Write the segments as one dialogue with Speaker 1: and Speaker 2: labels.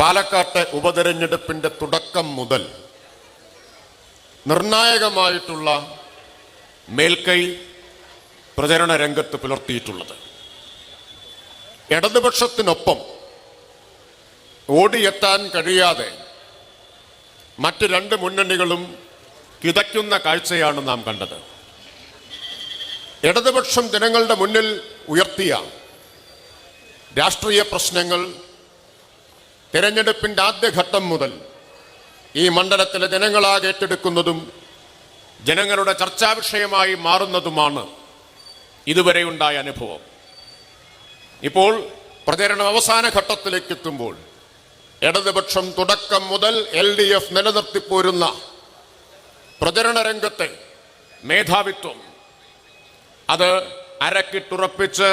Speaker 1: പാലക്കാട്ടെ ഉപതെരഞ്ഞെടുപ്പിന്റെ തുടക്കം മുതൽ നിർണായകമായിട്ടുള്ള മേൽക്കൈ പ്രചരണ രംഗത്ത് പുലർത്തിയിട്ടുള്ളത്. ഇടതുപക്ഷത്തിനൊപ്പം ഓടിയെത്താൻ കഴിയാതെ മറ്റ് രണ്ട് മുന്നണികളും കിതയ്ക്കുന്ന കാഴ്ചയാണ് നാം കണ്ടത്. ഇടതുപക്ഷം ജനങ്ങളുടെ മുന്നിൽ ഉയർത്തിയ രാഷ്ട്രീയ പ്രശ്നങ്ങൾ തിരഞ്ഞെടുപ്പിന്റെ ആദ്യഘട്ടം മുതൽ ഈ മണ്ഡലത്തിലെ ജനങ്ങളാകെ ഏറ്റെടുക്കുന്നതും ജനങ്ങളുടെ ചർച്ചാ വിഷയമായി മാറുന്നതുമാണ് ഇതുവരെ ഉണ്ടായ അനുഭവം. ഇപ്പോൾ പ്രചരണം അവസാന ഘട്ടത്തിലേക്ക് എത്തുമ്പോൾ ഇടതുപക്ഷം തുടക്കം മുതൽ എൽ ഡി എഫ് നിലനിർത്തിപ്പോരുന്ന പ്രചരണ രംഗത്തെ മേധാവിത്വം അത് അരക്കിട്ടുറപ്പിച്ച്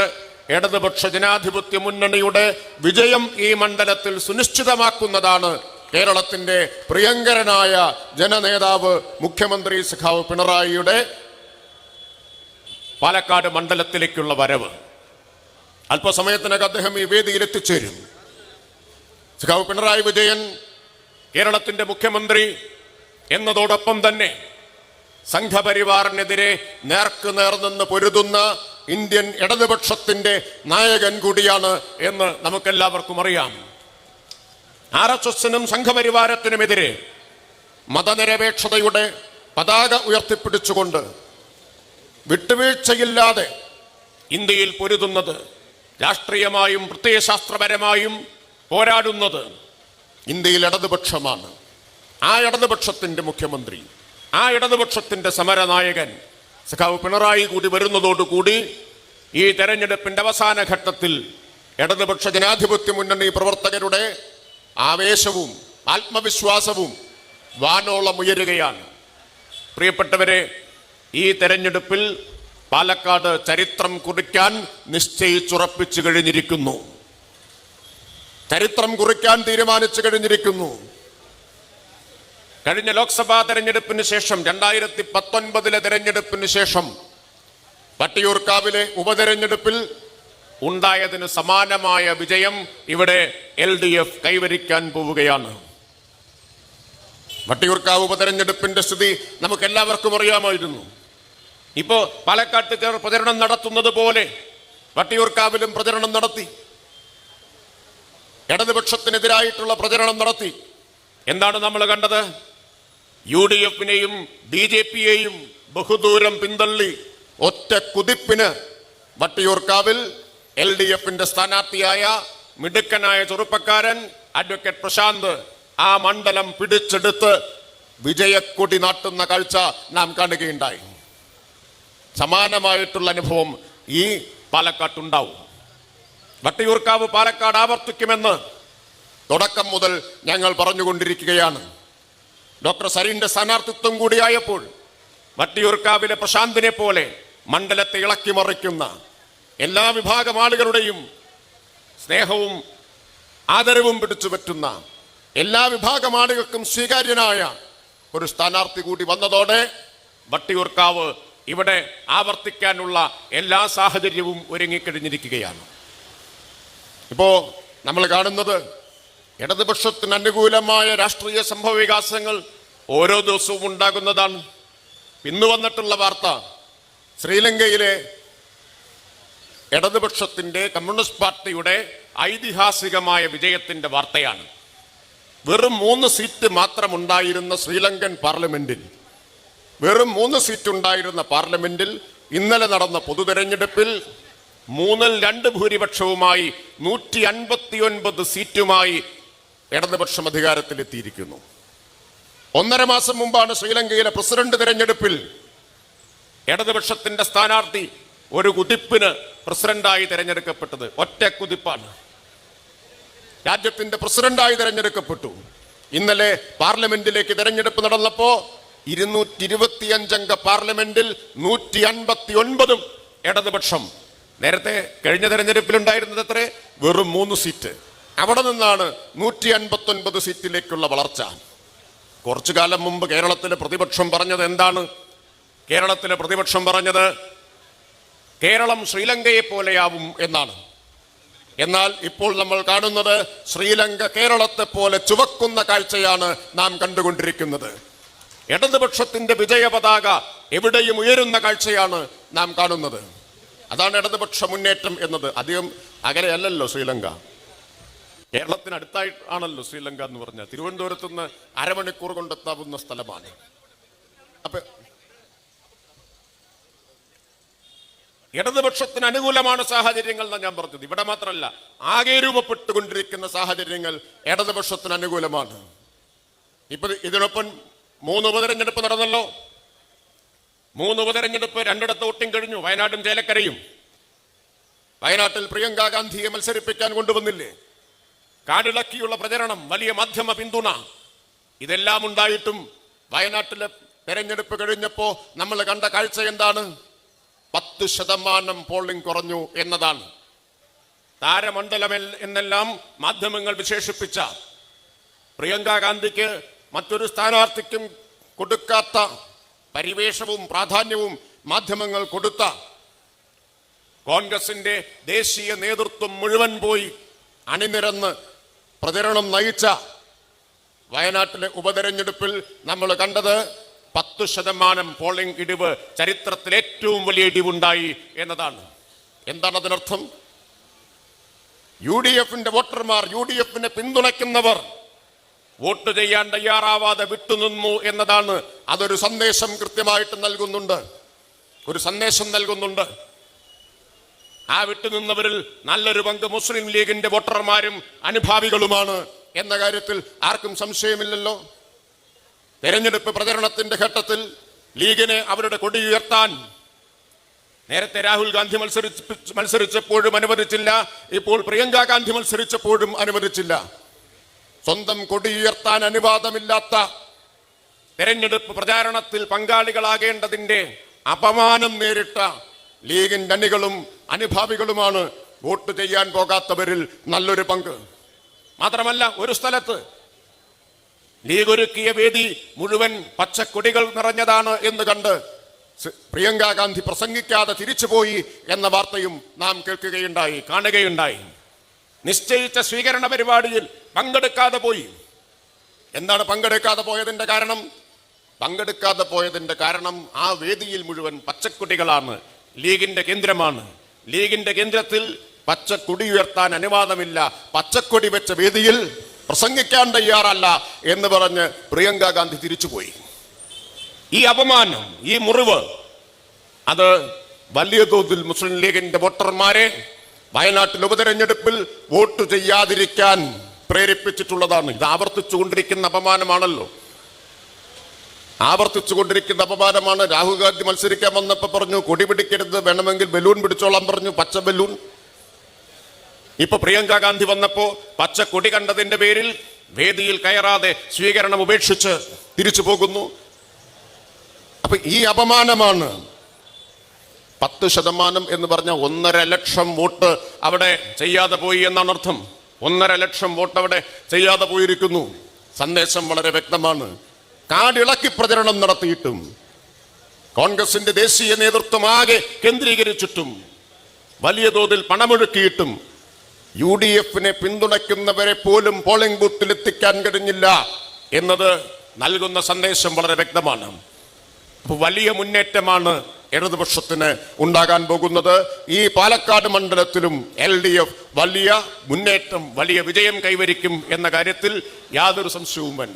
Speaker 1: ഇടതുപക്ഷ ജനാധിപത്യ മുന്നണിയുടെ വിജയം ഈ മണ്ഡലത്തിൽ സുനിശ്ചിതമാക്കുന്നതാണ്. കേരളത്തിന്റെ പ്രിയങ്കരനായ ജനനേതാവ് മുഖ്യമന്ത്രി സഖാവ് പിണറായിയുടെ പാലക്കാട് മണ്ഡലത്തിലേക്കുള്ള വരവ്. അല്പസമയത്തിനകം അദ്ദേഹം ഈ വേദിയിൽ എത്തിച്ചേരും. സഖാവ് പിണറായി വിജയൻ കേരളത്തിന്റെ മുഖ്യമന്ത്രി എന്നതോടൊപ്പം തന്നെ സംഘപരിവാറിനെതിരെ നേർക്കുനേർ നിന്ന് പൊരുതുന്ന ഇന്ത്യൻ ഇടതുപക്ഷത്തിന്റെ നായകൻ കൂടിയാണ് എന്ന് നമുക്കെല്ലാവർക്കും അറിയാം. ആർ എസ് എസിനും സംഘപരിവാരത്തിനുമെതിരെ മതനിരപേക്ഷതയുടെ പതാക ഉയർത്തിപ്പിടിച്ചുകൊണ്ട് വിട്ടുവീഴ്ചയില്ലാതെ ഇന്ത്യയിൽ പൊരുതുന്നത് രാഷ്ട്രീയമായും പ്രത്യയശാസ്ത്രപരമായും പോരാടുന്നത് ഇന്ത്യയിൽ ഇടതുപക്ഷമാണ്. ആ ഇടതുപക്ഷത്തിന്റെ മുഖ്യമന്ത്രി ആ ഇടതുപക്ഷത്തിന്റെ സമരനായകൻ സഖാവ് പിണറായി കൂടി വരുന്നതോടുകൂടി ഈ തെരഞ്ഞെടുപ്പിന്റെ അവസാന ഘട്ടത്തിൽ ഇടതുപക്ഷ ജനാധിപത്യ മുന്നണി പ്രവർത്തകരുടെ ആവേശവും ആത്മവിശ്വാസവും വാനോളം ഉയരുകയാണ്. പ്രിയപ്പെട്ടവരെ ഈ തെരഞ്ഞെടുപ്പിൽ പാലക്കാട് ചരിത്രം കുറിക്കാൻ നിശ്ചയിച്ചുറപ്പിച്ചു കഴിഞ്ഞിരിക്കുന്നു. ചരിത്രം കുറിക്കാൻ തീരുമാനിച്ചു കഴിഞ്ഞിരിക്കുന്നു. കഴിഞ്ഞ ലോക്സഭാ തെരഞ്ഞെടുപ്പിന് ശേഷം രണ്ടായിരത്തി പത്തൊൻപതിലെ തെരഞ്ഞെടുപ്പിന് ശേഷം വട്ടിയൂർക്കാവിലെ ഉപതെരഞ്ഞെടുപ്പിൽ ഉണ്ടായതിന് സമാനമായ വിജയം ഇവിടെ എൽ ഡി എഫ് കൈവരിക്കാൻ പോവുകയാണ്. വട്ടിയൂർക്കാവ് ഉപതെരഞ്ഞെടുപ്പിന്റെ സ്ഥിതി നമുക്ക് എല്ലാവർക്കും അറിയാമായിരുന്നു. ഇപ്പോ പാലക്കാട്ട് ചേർ പ്രചരണം നടത്തുന്നത് പോലെ വട്ടിയൂർക്കാവിലും പ്രചരണം നടത്തി. ഇടതുപക്ഷത്തിനെതിരായിട്ടുള്ള പ്രചരണം നടത്തി. എന്താണ് നമ്മൾ കണ്ടത്? യു ഡി എഫിനെയും ബി ജെ പിയെയും ബഹുദൂരം പിന്തള്ളി. ഒറ്റ കുതിപ്പിന് വട്ടിയൂർക്കാവിൽ എൽ ഡി എഫിന്റെ സ്ഥാനാർത്ഥിയായ മിടുക്കനായ ചെറുപ്പക്കാരൻ അഡ്വക്കേറ്റ് പ്രശാന്ത് ആ മണ്ഡലം പിടിച്ചെടുത്ത് വിജയക്കൊടി നാട്ടുന്ന കാഴ്ച നാം കാണുകയുണ്ടായി. സമാനമായിട്ടുള്ള അനുഭവം ഈ പാലക്കാട്ടുണ്ടാവും. വട്ടിയൂർക്കാവ് പാലക്കാട് ആവർത്തിക്കുമെന്ന് തുടക്കം മുതൽ ഞങ്ങൾ പറഞ്ഞുകൊണ്ടിരിക്കുകയാണ്. ഡോക്ടർ സരീന്റെ സ്ഥാനാർത്ഥിത്വം കൂടിയായപ്പോൾ വട്ടിയൂർക്കാവിലെ പ്രശാന്തിനെ പോലെ മണ്ഡലത്തെ ഇളക്കി മറിക്കുന്ന എല്ലാ വിഭാഗം ആളുകളുടെയും സ്നേഹവും ആദരവും പിടിച്ചു പറ്റുന്ന എല്ലാ വിഭാഗം ആളുകൾക്കും സ്വീകാര്യനായ ഒരു സ്ഥാനാർത്ഥി കൂടി വന്നതോടെ വട്ടിയൂർക്കാവ് ഇവിടെ ആവർത്തിക്കാനുള്ള എല്ലാ സാഹചര്യവും ഒരുങ്ങിക്കഴിഞ്ഞിരിക്കുകയാണ്. ഇപ്പോ നമ്മൾ കാണുന്നത് ഇടതുപക്ഷത്തിന് അനുകൂലമായ രാഷ്ട്രീയ സംഭവ വികാസങ്ങൾ ഓരോ ദിവസവും ഉണ്ടാകുന്നതാണ്. ഇന്ന് വന്നിട്ടുള്ള വാർത്ത ശ്രീലങ്കയിലെ ഇടതുപക്ഷത്തിന്റെ കമ്മ്യൂണിസ്റ്റ് പാർട്ടിയുടെ ഐതിഹാസികമായ വിജയത്തിന്റെ വാർത്തയാണ്. വെറും മൂന്ന് സീറ്റ് മാത്രമുണ്ടായിരുന്ന ശ്രീലങ്കൻ പാർലമെന്റിൽ വെറും മൂന്ന് സീറ്റ് ഉണ്ടായിരുന്ന പാർലമെന്റിൽ ഇന്നലെ നടന്ന പൊതുതെരഞ്ഞെടുപ്പിൽ മൂന്നിൽ രണ്ട് ഭൂരിപക്ഷവുമായി നൂറ്റി അൻപത്തിയൊൻപത് സീറ്റുമായി ഇടതുപക്ഷം അധികാരത്തിലെത്തിയിരിക്കുന്നു. ഒന്നര മാസം മുമ്പാണ് ശ്രീലങ്കയിലെ പ്രസിഡന്റ് തിരഞ്ഞെടുപ്പിൽ ഇടതുപക്ഷത്തിന്റെ സ്ഥാനാർത്ഥി ഒരു കുതിപ്പിന് പ്രസിഡന്റായി തെരഞ്ഞെടുക്കപ്പെട്ടത്. ഒറ്റ കുതിപ്പാണ്. രാജ്യത്തിന്റെ പ്രസിഡന്റായി തിരഞ്ഞെടുക്കപ്പെട്ടു. ഇന്നലെ പാർലമെന്റിലേക്ക് തിരഞ്ഞെടുപ്പ് നടന്നപ്പോ ഇരുന്നൂറ്റി ഇരുപത്തിയഞ്ചംഗ പാർലമെന്റിൽ നൂറ്റി അൻപത്തി ഒൻപതും ഇടതുപക്ഷം നേരത്തെ കഴിഞ്ഞ തെരഞ്ഞെടുപ്പിൽ ഉണ്ടായിരുന്നത് എത്ര? വെറും മൂന്ന് സീറ്റ്. അവിടെ നിന്നാണ് നൂറ്റി അൻപത്തി ഒൻപത് സീറ്റിലേക്കുള്ള വളർച്ച. കുറച്ചു കാലം മുമ്പ് കേരളത്തിലെ പ്രതിപക്ഷം പറഞ്ഞത് എന്താണ്? കേരളത്തിലെ പ്രതിപക്ഷം പറഞ്ഞത് കേരളം ശ്രീലങ്കയെ പോലെയാവും എന്നാണ്. എന്നാൽ ഇപ്പോൾ നമ്മൾ കാണുന്നത് ശ്രീലങ്ക കേരളത്തെ പോലെ ചുവക്കുന്ന കാഴ്ചയാണ് നാം കണ്ടുകൊണ്ടിരിക്കുന്നത്. ഇടതുപക്ഷത്തിന്റെ വിജയ പതാക എവിടെയും ഉയരുന്ന കാഴ്ചയാണ് നാം കാണുന്നത്. അതാണ് ഇടതുപക്ഷ മുന്നേറ്റം എന്നത്. അധികം അകലെയല്ലല്ലോ ശ്രീലങ്ക. കേരളത്തിന് അടുത്തായിട്ടാണല്ലോ ശ്രീലങ്ക എന്ന് പറഞ്ഞാൽ. തിരുവനന്തപുരത്ത് നിന്ന് അരമണിക്കൂർ കൊണ്ടെത്താവുന്ന സ്ഥലമാണ്. അപ്പൊ ഇടതുപക്ഷത്തിന് അനുകൂലമാണ് സാഹചര്യങ്ങൾ എന്നാണ് ഞാൻ പറഞ്ഞത്. ഇവിടെ മാത്രമല്ല ആകെ രൂപപ്പെട്ടുകൊണ്ടിരിക്കുന്ന സാഹചര്യങ്ങൾ ഇടതുപക്ഷത്തിന് അനുകൂലമാണ്. ഇപ്പൊ ഇതിനൊപ്പം മൂന്ന് ഉപതെരഞ്ഞെടുപ്പ് നടന്നല്ലോ. മൂന്ന് ഉപതെരഞ്ഞെടുപ്പ് രണ്ടിടത്ത് വോട്ടിംഗ് കഴിഞ്ഞു. വയനാടും ചേലക്കരയും. വയനാട്ടിൽ പ്രിയങ്ക ഗാന്ധിയെ മത്സരിപ്പിക്കാൻ കൊണ്ടുവന്നില്ലേ? കാടിളക്കിയുള്ള പ്രചരണം വലിയ മാധ്യമ പിന്തുണ. ഇതെല്ലാം ഉണ്ടായിട്ടും വയനാട്ടിലെ തെരഞ്ഞെടുപ്പ് കഴിഞ്ഞപ്പോ നമ്മൾ കണ്ട കാഴ്ച എന്താണ്? പത്ത് ശതമാനം പോളിംഗ് കുറഞ്ഞു എന്നതാണ്. താരമണ്ഡലം എന്നെല്ലാം മാധ്യമങ്ങൾ വിശേഷിപ്പിച്ച പ്രിയങ്ക ഗാന്ധിക്ക് മറ്റൊരു സ്ഥാനാർത്ഥിക്കും കൊടുക്കാത്ത പരിവേഷവും പ്രാധാന്യവും മാധ്യമങ്ങൾ കൊടുത്ത കോൺഗ്രസിന്റെ ദേശീയ നേതൃത്വം മുഴുവൻ പോയി അണിനിരന്ന് പ്രചരണം നയിച്ച വയനാട്ടിലെ ഉപതെരഞ്ഞെടുപ്പിൽ നമ്മൾ കണ്ടത് പത്ത് ശതമാനം പോളിംഗ് ഇടിവ് ചരിത്രത്തിൽ ഏറ്റവും വലിയ ഇടിവുണ്ടായി എന്നതാണ്. എന്താണ് അതിനർത്ഥം? യു ഡി എഫിന്റെ വോട്ടർമാർ യു ഡി എഫിനെ പിന്തുണയ്ക്കുന്നവർ വോട്ട് ചെയ്യാൻ തയ്യാറാവാതെ വിട്ടുനിന്നു എന്നതാണ്. അതൊരു സന്ദേശം കൃത്യമായിട്ട് നൽകുന്നുണ്ട്. ഒരു സന്ദേശം നൽകുന്നുണ്ട്. ആ വിട്ടുനിന്നവരിൽ നല്ലൊരു പങ്ക് മുസ്ലിം ലീഗിന്റെ വോട്ടർമാരും അനുഭാവികളുമാണ്. എന്ന കാര്യത്തിൽ ആർക്കും സംശയമില്ലല്ലോ. തെരഞ്ഞെടുപ്പ് പ്രചരണത്തിന്റെ ഘട്ടത്തിൽ ലീഗിനെ അവരുടെ കൊടി ഉയർത്താൻ നേരത്തെ രാഹുൽ ഗാന്ധി മത്സരിച്ച് മത്സരിച്ചപ്പോഴും അനുവദിച്ചില്ല. ഇപ്പോൾ പ്രിയങ്ക ഗാന്ധി മത്സരിച്ചപ്പോഴും അനുവദിച്ചില്ല. സ്വന്തം കൊടി ഉയർത്താൻ അനുവാദമില്ലാത്ത തെരഞ്ഞെടുപ്പ് പ്രചാരണത്തിൽ പങ്കാളികളാകേണ്ടതിന്റെ അപമാനം നേരിട്ട ലീഗിന്റെ അണികളും അനുഭാവികളുമാണ് വോട്ട് ചെയ്യാൻ പോകാത്തവരിൽ നല്ലൊരു പങ്ക്. മാത്രമല്ല ഒരു സ്ഥലത്ത് ലീഗ് ഒരുക്കിയ വേദി മുഴുവൻ പച്ചക്കൊടികൾ നിറഞ്ഞതാണ് എന്ന് കണ്ട് പ്രിയങ്ക ഗാന്ധി പ്രസംഗിക്കാതെ തിരിച്ചുപോയി എന്ന വാർത്തയും നാം കേൾക്കുകയുണ്ടായി കാണുകയുണ്ടായി. നിശ്ചയിച്ച സ്വീകരണ പരിപാടിയിൽ പങ്കെടുക്കാതെ പോയി. എന്താണ് പങ്കെടുക്കാതെ പോയതിന്റെ കാരണം? പങ്കെടുക്കാതെ പോയതിന്റെ കാരണം ആ വേദിയിൽ മുഴുവൻ പച്ചക്കുട്ടികളാണ് ലീഗിന്റെ കേന്ദ്രമാണ്. ലീഗിന്റെ കേന്ദ്രത്തിൽ പച്ചക്കൊടി ഉയർത്താൻ അനുവാദമില്ല. പച്ചക്കൊടി വെച്ച വേദിയിൽ പ്രസംഗിക്കാൻ തയ്യാറല്ല എന്ന് പറഞ്ഞ് പ്രിയങ്ക ഗാന്ധി തിരിച്ചുപോയി. ഈ അപമാനം ഈ മുറിവ് അത് വലിയ തോതിൽ മുസ്ലിം ലീഗിന്റെ വോട്ടർമാരെ വയനാട്ടിൽ ഉപതെരഞ്ഞെടുപ്പിൽ വോട്ട് ചെയ്യാതിരിക്കാൻ പ്രേരിപ്പിച്ചിട്ടുള്ളതാണ്. ഇത് ആവർത്തിച്ചുകൊണ്ടിരിക്കുന്ന അപമാനമാണല്ലോ. ആവർത്തിച്ചുകൊണ്ടിരിക്കുന്ന അപമാനമാണ്. രാഹുൽ ഗാന്ധി മത്സരിക്കാൻ വന്നപ്പോ പറഞ്ഞു കൊടി പിടിക്കരുത് വേണമെങ്കിൽ ബലൂൺ പിടിച്ചോളാൻ പറഞ്ഞു. പച്ച ബലൂൺ. ഇപ്പൊ പ്രിയങ്ക ഗാന്ധി വന്നപ്പോ പച്ച കൊടി കണ്ടതിന്റെ പേരിൽ വേദിയിൽ കയറാതെ സ്വീകരണം ഉപേക്ഷിച്ച് തിരിച്ചു പോകുന്നു. അപ്പൊ ഈ അപമാനമാണ് പത്ത് ശതമാനം എന്ന് പറഞ്ഞ ഒന്നര ലക്ഷം വോട്ട് അവിടെ ചെയ്യാതെ പോയി എന്നാണ് അർത്ഥം. ഒന്നര ലക്ഷം വോട്ട് അവിടെ ചെയ്യാതെ പോയിരിക്കുന്നു. സന്ദേശം വളരെ വ്യക്തമാണ്. കാടിളക്കി പ്രചരണം നടത്തിയിട്ടും കോൺഗ്രസിന്റെ ദേശീയ നേതൃത്വം ആകെ കേന്ദ്രീകരിച്ചിട്ടും വലിയ തോതിൽ പണമൊഴുക്കിയിട്ടും യു ഡി എഫിനെ പിന്തുണയ്ക്കുന്നവരെ പോലും പോളിംഗ് ബൂത്തിൽ എത്തിക്കാൻ കഴിഞ്ഞില്ല എന്നത് നൽകുന്ന സന്ദേശം വളരെ വ്യക്തമാണ്. വലിയ മുന്നേറ്റമാണ് ഇടതുപക്ഷത്തിന് ഉണ്ടാകാൻ പോകുന്നത്. ഈ പാലക്കാട് മണ്ഡലത്തിലും എൽ ഡി എഫ് വലിയ മുന്നേറ്റം വലിയ വിജയം കൈവരിക്കും എന്ന കാര്യത്തിൽ യാതൊരു സംശയവും വേണ്ട.